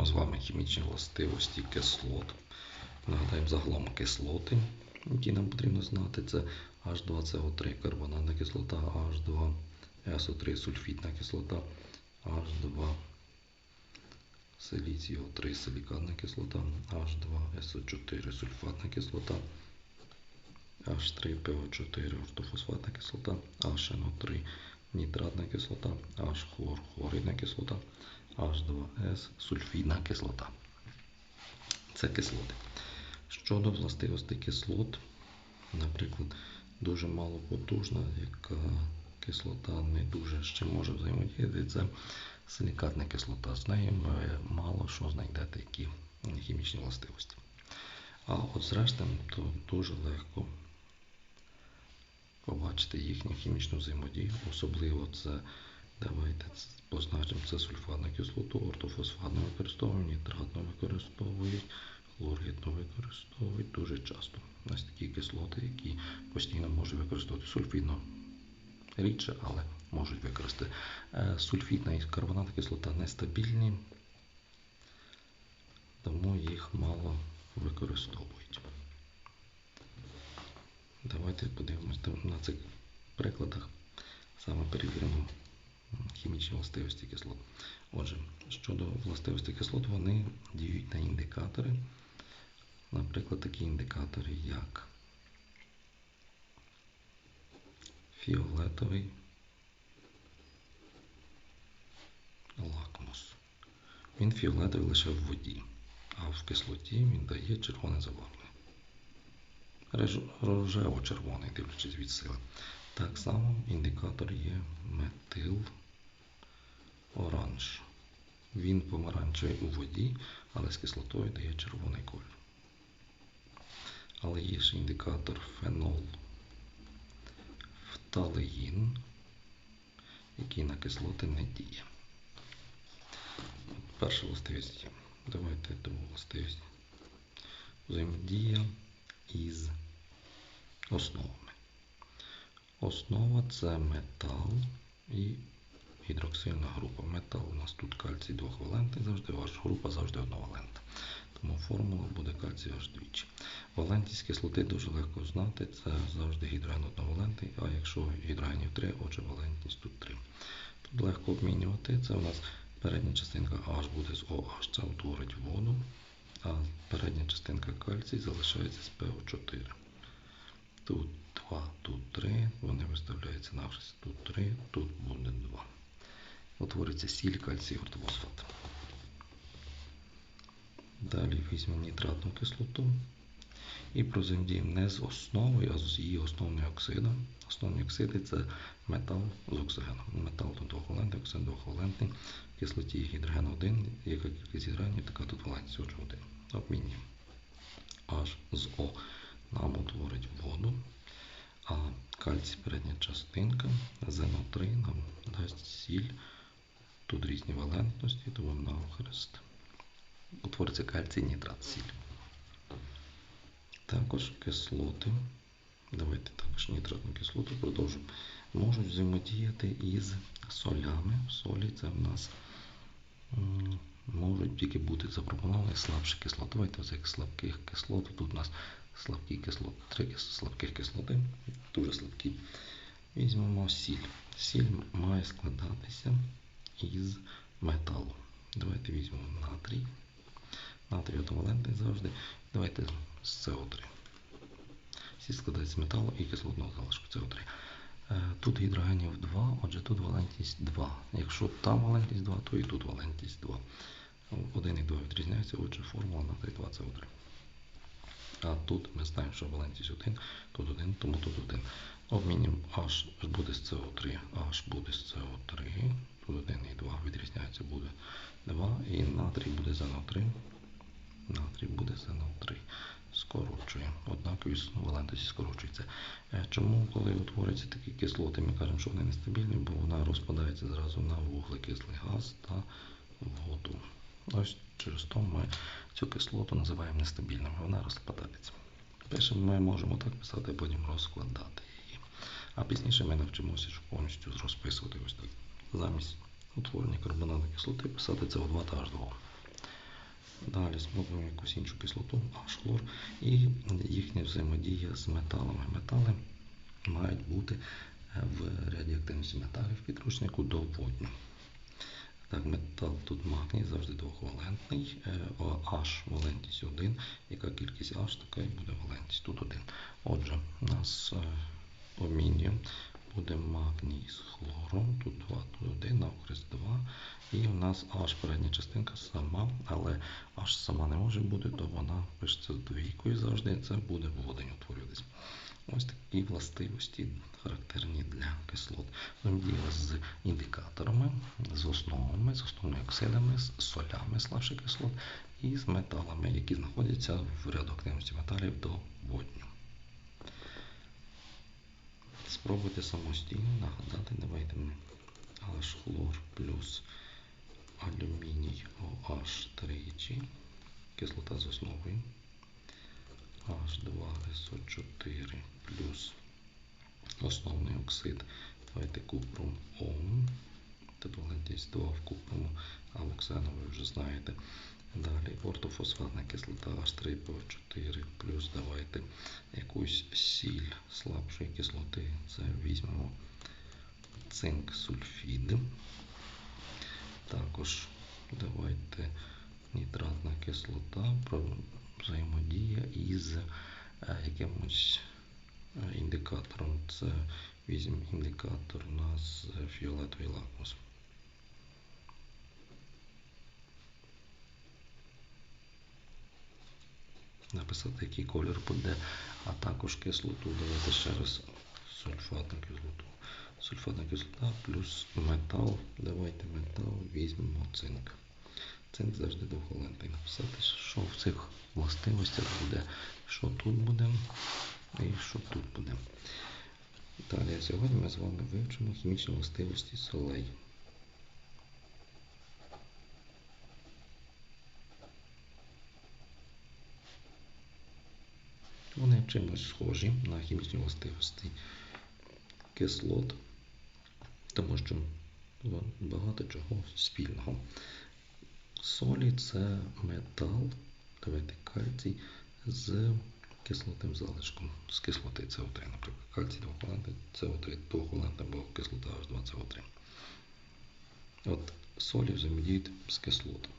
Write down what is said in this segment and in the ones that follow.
Розглянемо з вами хімічні властивості кислот. Нагадаємо загалом кислоти, які нам потрібно знати. Це H2CO3 карбонатна кислота, H2SO3 сульфітна кислота, H2 Силіцію3 силікатна кислота, H2SO4 сульфатна кислота, H3PO4 ортофосфатна кислота, HNO3 нітратна кислота, H-хлор хлоридна кислота, H2S сульфідна кислота. Це кислоти. Щодо властивостей кислот, наприклад, дуже малопотужна, яка кислота не дуже ще може взаємодіяти, це силікатна кислота. З нею мало що знайдете, які хімічні властивості. А от з рештами, то дуже легко побачити їхню хімічну взаємодію. Особливо це, давайте позначимо, це сульфатну кислоту, ортофосфатну використовують, нітратну використовують, хлоридну використовують дуже часто. Ось такі кислоти, які постійно можуть використовувати сульфідну рідше, але можуть використати. Е, сульфідна і карбонатна кислота нестабільні, тому їх мало використовують. Давайте подивимося на цих прикладах. Саме перевіримо хімічні властивості кислот. Отже, щодо властивості кислот, вони діють на індикатори. Наприклад, такі індикатори, як фіолетовий лакмус. Він фіолетовий лише в воді, а в кислоті він дає червоне забарвлення. Рожево-червоний, дивлячись від сили. Так само індикатор є метил оранж. Він помаранчевий у воді, але з кислотою дає червоний колір. Але є ще індикатор фенол фталеїн, який на кислоти не діє. Перша властивість. Давайте другу властивість. Взаємодія із основами. Основа це метал і гідроксильна група. Метал у нас тут кальцій двохвалентний завжди, ваша група завжди одновалентна. Тому формула буде кальцій аж двічі. Валентність кислоти дуже легко знати, це завжди гідроген одновалентний, а якщо гідрогенів 3, отже валентність тут 3. Тут легко обмінювати. Це у нас передня частинка H буде з OH, це утворить воду, а передня частинка кальцій залишається з PO4. Тут 2, тут 3, вони виставляються навшись. Тут 3, тут буде 2. Утвориться сіль, кальцій, ортофосфат. Далі візьмемо нітратну кислоту. І прозимдіємо не з основою, а з її основним оксидом. Основні оксиди це метал з оксигеном. Метал двохвалентний, оксид двохвалентний. Кислоті гідроген 1, яка кількість гідроgenів, така тут валентність, отже 1. Обмінюємо. H з О нам утворить воду, а кальцій передня частинка, ЗНО3 нам дасть сіль. Тут різні валентності, тому навхрест. Утвориться кальцій нітрат сіль. Також кислоти. Давайте також нітратну кислоту продовжимо. Можуть взаємодіяти із солями. Солі це в нас можуть тільки бути запропоновані слабші кислоти. Давайте з слабких кислот. Тут у нас слабкі кислоти, три слабких кислоти, дуже слабкі. Візьмемо сіль. Сіль має складатися із металу. Давайте візьмемо натрій. Натрій одновалентний завжди. Давайте з СО3. Сіль складається з металу і кислотного залишку СО3. Тут гідрогенів 2, отже тут валентність 2. Якщо там валентність 2, то і тут валентність 2. 1 і 2 відрізняються, отже, формула натрій 2 СО3. А тут ми знаємо, що валентність 1, тут 1, тому тут 1. Обмінюємо H буде з СО3, H буде з СО3, тут 1 і 2 відрізняються, буде 2, і натрій буде ЗНО3, натрій буде ЗНО3. Скорочуємо. Однаковість валентності скорочується. Чому, коли утворюються такі кислоти, ми кажемо, що вони нестабільні, бо вона розпадається зразу на вуглекислий газ та воду. Ось через то ми цю кислоту називаємо нестабільною, вона розпадається. Перше ми можемо так писати, а потім розкладати її. А пізніше ми навчимося повністю розписувати ось так. Замість утворення карбонатної кислоти писати СО2 та H2. Далі спробуємо якусь іншу кислоту, H-хлор, і їхня взаємодія з металами. Метали мають бути е, в радіоактивності металів підручнику доводньо. Так, метал тут магній завжди двохвалентний, е, H валентність 1. Яка кількість H, така і буде валентність тут 1. Отже, у нас е, обмінюємо. Буде магній з хлором, тут 2, тут 1, навхрест 2. І у нас H передня частинка сама, але H сама не може бути, то вона пишеться з двійкою завжди, це буде водень утворюватись. Ось такі властивості характерні для кислот. Взаємодія з індикаторами, з основами, з основними оксидами, з солями слабших кислот і з металами, які знаходяться в ряду активності металів до водню. Спробуйте самостійно нагадати, давайте ми H хлор плюс алюміній OH тричі, кислота з основою. H2SO4 плюс основний оксид. Давайте купрум Ом. Тут валентність 2 в купруму, а оксану ви вже знаєте. Далі ортофосфатна кислота H3PO4 плюс давайте якусь сіль слабшої кислоти. Це візьмемо цинк сульфід. Також давайте нітратна кислота взаємодія із е, якимось е, індикатором. Це візьмемо індикатор у нас фіолетовий лакмус. Написати, який колір буде, а також кислоту. Давайте ще раз сульфатну кислоту. Сульфатна кислота плюс метал. Давайте метал візьмемо цинк. Цинк завжди двохвалентний. Написати, що в цих властивостях буде, що тут буде і що тут буде. Далі сьогодні ми з вами вивчимо хімічні властивості солей. Вони чимось схожі на хімічні властивості кислот, тому що багато чого спільного. Солі це метал, давайте кальцій з кислотним залишком, з кислоти СО3, наприклад, кальцій двохвалентний СО3, двохвалентна або кислота H2CO3. От солі взаємодіють з кислотами.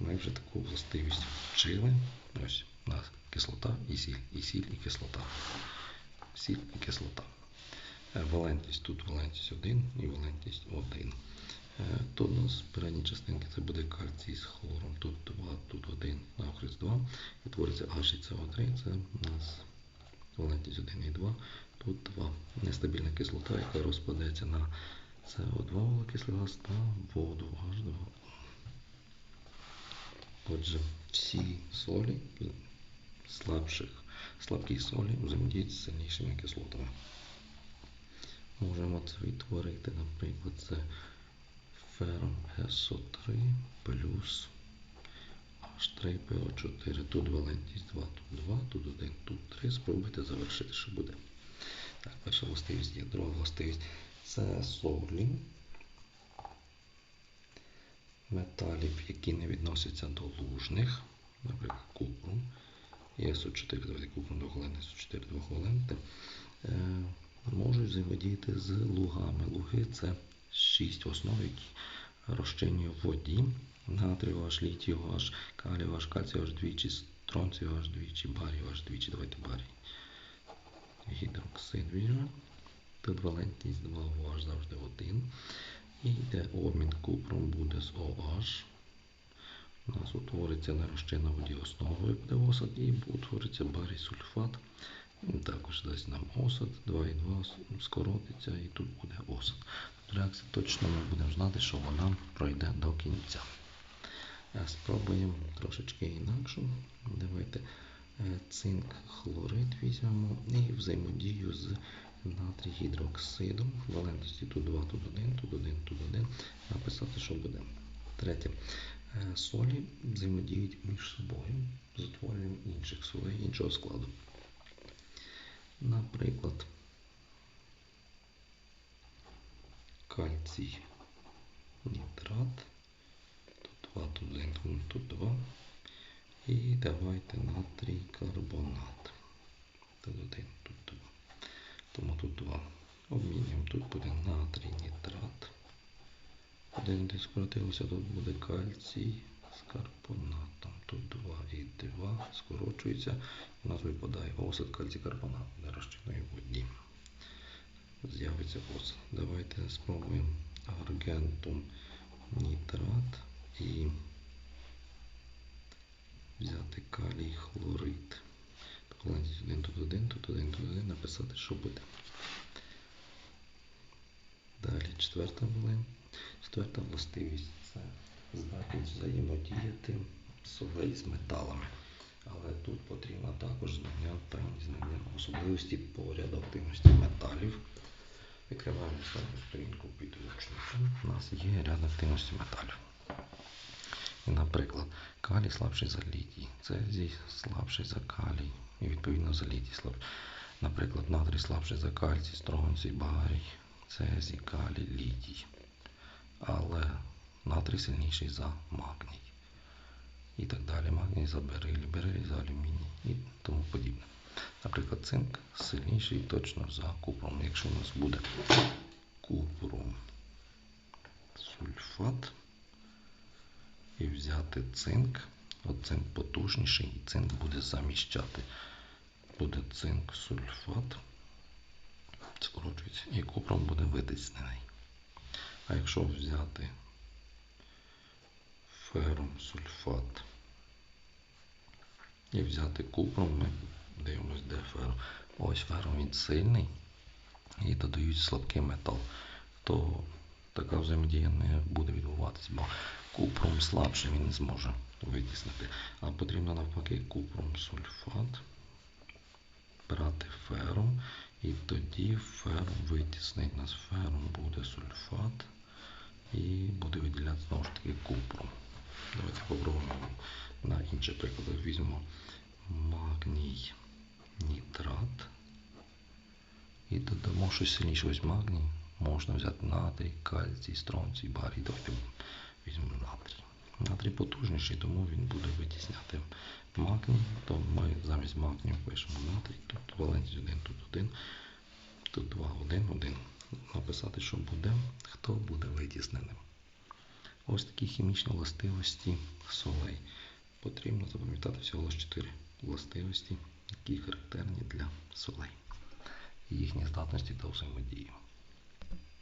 Ми вже таку властивість вчили. Ось у нас кислота і сіль, і сіль, і кислота. Сіль і кислота. Е, валентність тут валентність 1 і валентність 1. Е, то у нас передні частинки це буде кальцій з хлором. Тут 2, тут 1, навхрест 2. І твориться HCO3, це у нас валентність 1 і 2, тут 2. Нестабільна кислота, яка розпадеться на СО2 вуглекислий газ та воду H2. Отже, всі солі слабших, слабкі солі взаємодіють з сильнішими кислотами. Можемо це відтворити, наприклад, це фером СО3 плюс H3PO4. Тут валентність 2, тут 2, тут 1, тут 3. Спробуйте завершити, що буде. Так, перша властивість є, друга властивість це солі металів, які не відносяться до лужних, наприклад, купрум. І СО4, давайте купрум двохвалентний, СО4 двохвалентний, е, можуть взаємодіяти з лугами. Луги це 6 основ, які розчинює в воді. Натрію аж, літію аж, калію аж, кальцію аж двічі, стронцію аж двічі, барію аж двічі, давайте барій. Гідроксид візьмемо. Тут валентність 2 OH завжди 1. І йде обмін купром буде з OH. У нас утвориться нерозчинна воді основою буде осад і утвориться барій сульфат. Також дасть нам осад, 2,2 скоротиться і тут буде осад. Реакція точно ми будемо знати, що вона пройде до кінця. Спробуємо трошечки інакше. Давайте е, цинк хлорид візьмемо і взаємодію з натрій гідроксидом. Валентності тут 2, тут 1, тут 1, тут 1. Написати, що буде. Третє. Е, солі взаємодіють між собою з утворенням інших солей, іншого складу. Наприклад, кальцій нітрат, тут 2. І давайте натрій карбонат. Тут 1, тут 2. Тому тут 2. Обмінюємо. Тут буде натрій нітрат. Один де скоротилося, тут буде кальцій з карбонатом. Тут 2 і 2 скорочується. У нас випадає осад кальцій карбонат, не розчиною воді. З'явиться осад. Давайте спробуємо аргентум нітрат і взяти калій хлорид. Покладіть один тут один, тут один, тут один, написати, що буде. Далі четверта. Четверта властивість це здатність взаємодіяти солей з металами. Але тут потрібно також знання, певні знання особливості по ряду активності металів. Відкриваємо останню сторінку підручника. У нас є ряд активності металів. І, наприклад, калій слабший за літій, цезій слабший за калій, і відповідно за літій слабший. Наприклад, натрій слабший за кальцій, стронцій, барій, цезій, калій, літій. Але натрій сильніший за магній. І так далі. Магній за бериль, бериль за алюміній і тому подібне. Наприклад, цинк сильніший точно за купром. Якщо у нас буде купрум сульфат і взяти цинк, от потужніший, і цинк буде заміщати. Буде цинк сульфат, скорочується, і купром буде витиснений. А якщо взяти ферум сульфат і взяти купром, ми дивимось, де ферум. Ось ферум він сильний і додають слабкий метал, то така взаємодія не буде відбуватися, бо купром слабший він не зможе витіснити. А потрібно навпаки купром сульфат брати ферум, і тоді ферум витіснить нас ферум буде сульфат і буде виділяти знову ж таки купром. Давайте попробуємо на інший приклад. Візьмемо магній нітрат і додамо щось сильніше. Ось магній. Можна взяти натрій, кальцій, стронцій, барій. Давайте візьмемо натрій. Натрій потужніший, тому він буде витісняти магній. То ми замість магнію пишемо натрій. Тут валенцій 1, тут 1, тут 2, 1, 1. Написати, що буде, хто буде витісненим. Ось такі хімічні властивості солей. Потрібно запам'ятати всього лише 4 властивості, які характерні для солей. Їхні здатності та взаємодії.